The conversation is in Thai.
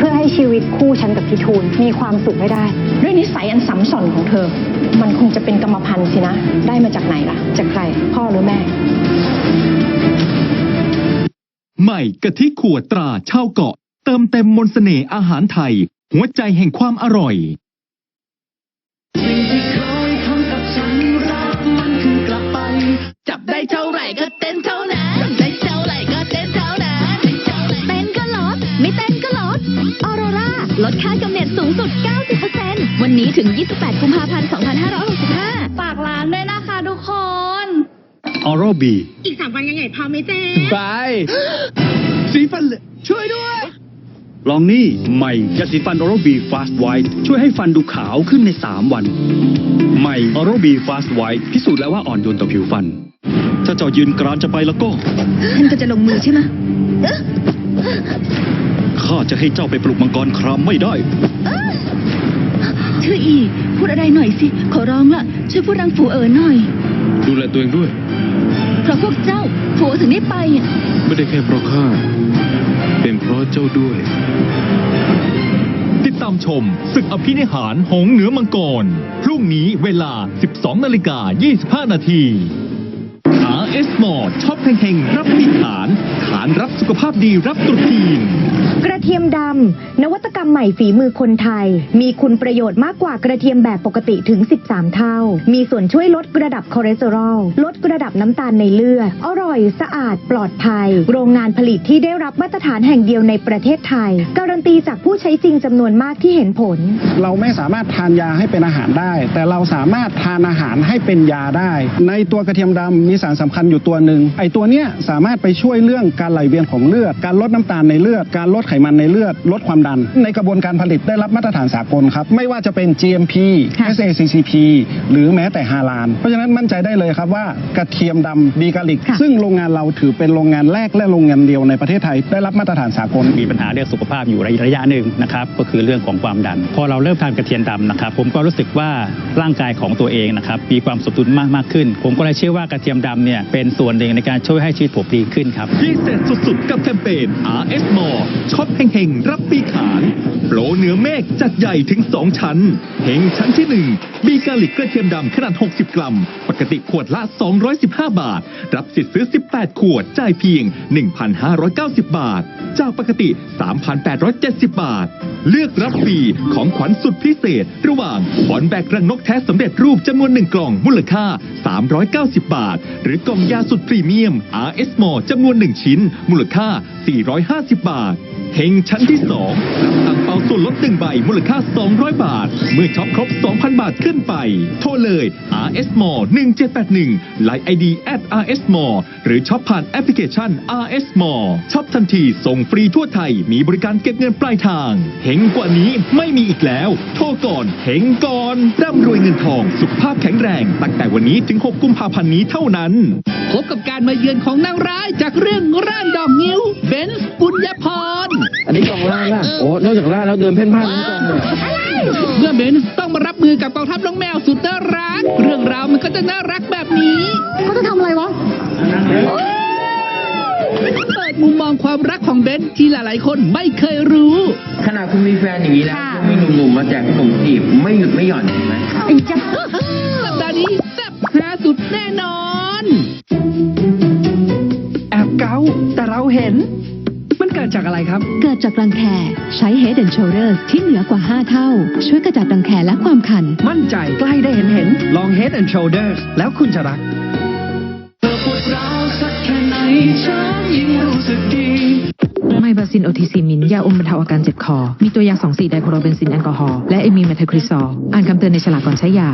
เพื่อให้ชีวิตคู่ฉันกับพี่ทูลมีความสุขให้ได้ ด้วยนิสัยอันสัมสอนของเธอ มันคงจะเป็นกรรมพันธุ์สินะ ได้มาจากไหนล่ะ จากใคร พ่อหรือแม่ ใหม่กะทิขวดตราชาวเกาะ เติมเต็มมนต์เสน่ห์อาหารไทย หัวใจแห่งความอร่อยจับได้เท่าไหร่ก็เต้นเท่านั้น ลดค่ากำเนิดสูงสุด 90%วันนี้ถึง 28 กุมภาพันธ์ 2565 ฝากร้านด้วยนะคะทุกคนออร่บีอีกสามวันยังไงพาไม่เจ๊บายสีฟันเหลช่วยด้วย ลองนี่ใหม่ยาสีฟันออร่บีฟาสต์ไวท์ช่วยให้ฟันดูขาวขึ้นใน 3 วัน ใหม่ออร่บีฟาสต์ไวท์พิสูจน์แล้วว่าอ่อนโยนต่อผิวฟัน ถ้าเจ้ายืนกรานจะไปแล้วก็ ท่านก็จะลงมือใช่ไหมข้าจะ ให้เจ้าไปปลุกมังกรครามไม่ได้ ชื่ออีพูดอะไรหน่อยสิ ขอร้องละช่วยพูดรังฝูเอ๋อหน่อย ดูแลตัวเองด้วย เพราะพวกเจ้าฝูถึงได้ไปอะไม่ได้แค่เพราะข้า เป็นเพราะเจ้าด้วย ติดตามชมศึกอภินิหารหงส์เหนือมังกร พรุ่งนี้เวลา 12นาฬิกา25นาที RS m o r ช็อปเฮงๆรับมีฐาน ฐานรับสุขภาพดีรับตรุษจีน กระเทียมดำ นวัตกรรมใหม่ฝีมือคนไทย มีคุณประโยชน์มากกว่ากระเทียมแบบปกติถึง 13 เท่า มีส่วนช่วยลดระดับคอเลสเตอรอล ลดระดับน้ำตาลในเลือด อร่อย สะอาด ปลอดภัย โรงงานผลิตที่ได้รับมาตรฐานแห่งเดียวในประเทศไทย การันตีจากผู้ใช้จริงจำนวนมากที่เห็นผล เราไม่สามารถทานยาให้เป็นอาหารได้ แต่เราสามารถทานอาหารให้เป็นยาได้ ในตัวกระเทียมดำมีสารสำคัญอยู่ตัวหนึ่งไอตัวเนี้ยสามารถไปช่วยเรื่องการไหลเวียนของเลือด การลดน้ำตาลในเลือด การลดไขมันในเลือด ลดความดัน ในกระบวนการผลิตได้รับมาตรฐานสากลครับ ไม่ว่าจะเป็น GMP SACCP หรือแม้แต่ฮาลาน เพราะฉะนั้นมั่นใจได้เลยครับว่ากระเทียมดำบีกาลิก ซึ่งโรงงานเราถือเป็นโรงงานแรกและโรงงานเดียวในประเทศไทยได้รับมาตรฐานสากลมีปัญหาเรื่องสุขภาพอยู่ระยะหนึ่งนะครับก็คือเรื่องของความดัน พอเราเริ่มทานกระเทียมดำนะครับผมก็รู้สึกว่าร่างกายของตัวเองนะครับมีความสมดุลมากมากขึ้น ผมก็เลยเชื่อว่ากระเทียมดำเนี่ยเป็นส่วนหนึ่งในการช่วยให้ชีวิตผมดีขึ้นครับ พิเศษสุดๆ กับแคมเปญ RS m o r ช็อปเฮงๆ รับปีขานโปรเนื้อเมฆจัดใหญ่ถึง 2 ชั้น เฮงชั้นที่ 1 มีกาลิกกระเทียมดำขนาด 60 กรัม ปกติขวดละ 215 บาท รับสิทธิ์ซื้อ 18 ขวด จ่ายเพียง 1,590 บาท จากปกติ 3,870 บาท เลือกรับฟรีของขวัญสุดพิเศษ ระหว่างบอลแบกรังนกแท้สำเร็จรูปจำนวน1กล่องมูลค่า 390 บาท หรือกล่องยาสุดพรีเมียม RS m o r จำนวน1ชิ้น มูลค่า 450 บาท เฮงชั้นที่2รับตังเปาส่วนลด1ใบมูลค่า 200 บาท เมื่อช็อปครบ 2,000 บาทขึ้นไป โทรเลย RS m o r 1781 Line ID at RS m o r หรือช็อปผ่านแอปพลิเคชัน RS m o r ช็อปทันทีส่งฟรีทั่วไทยมีบริการเก็บเงินปลายทาง เฮงกว่านี้ไม่มีอีกแล้ว โทรก่อนเฮงก่อนร่ำรวยเงินทองสุขภาพแข็งแรง ตั้งแต่วันนี้ถึง 6 กุมภาพันธ์นี้เท่านั้น พบกับการมาเยือนของนางร้ายจากเรื่องร่างดอกนิ้วเบนซ์ปุ นนี้กองล่างอะโอ้นอกจากล่างแล้วเดินเพ่นพ่านทั้งกองเลยเมื่อเบนซ์ต้องมารับมือกับกองทัพน้องแมวสุดน่ารัก เรื่องราวมันก็จะน่ารักแบบนี้ เขาจะทำอะไรวะ เปิดมุมมองความรักของเบนซ์ที่หลายๆ คนไม่เคยรู้ ขนาดคุณมีแฟนอย่างนี้แล้วยังมีหนุ่มๆมาแจกขนมจีบไม่หยุดไม่หย่อนเห็นไหมสัปดา ครับ เกิดจากรังแคใช้ Head and Shoulders ที่เหนือกว่า 5 เท่า ช่วยกระจัดรังแคและความคัน มั่นใจใกล้ได้เห็นเห็นลอง Head and Shoulders แล้วคุณจะรักไมบาซินโอทิซิมินยาอมบรรเทาอาการเจ็บคอ มีตัวยา 2 4 ไดโคโรเบนซินแอลกอฮอล์และเอมีเมทาคริซอลอ่านคำเตือนในฉลากก่อนใช้ยา